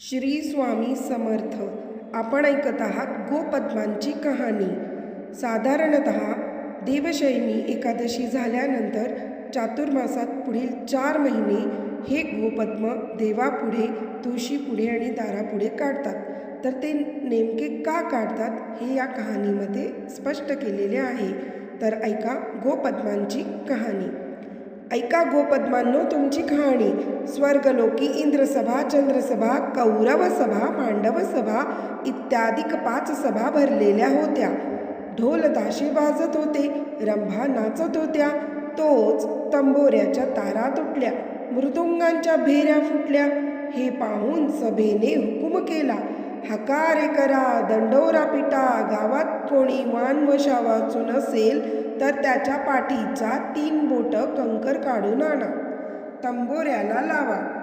श्री स्वामी समर्थ. आपण ऐकत आहात गोपद्मांची कहाणी. साधारणत देवशयनी एकादशी झाल्यानंतर चातुर्मासात पुढील चार महिने हे गोपद्म देवापुढे तुळशीपुढे आणि दारापुढे काढतात. तर ते नेमके का काढतात हे या कहाणीमध्ये स्पष्ट केलेले आहे. तर ऐका गोपद्मांची कहाणी. ऐका गोपद्मांनो तुमची कहाणी. स्वर्गलोकी इंद्रसभा चंद्रसभा कौरवसभा पांडवसभा इत्यादिक पाच सभा भरलेल्या होत्या. ढोल ताशे वाजत होते रंभा नाचत होत्या. तोच तंबोऱ्याच्या तारा तुटल्या मृदुंगांच्या भेऱ्या फुटल्या. हे पाहून सभेने हुकूम केला. हकारे करा दंडोरा पिटा गावात कोणी वानवशा वाचून असेल तर त्याच्या पाठीचा तीन बोटं कंकर काढून आणा. तंबोऱ्याला लावा.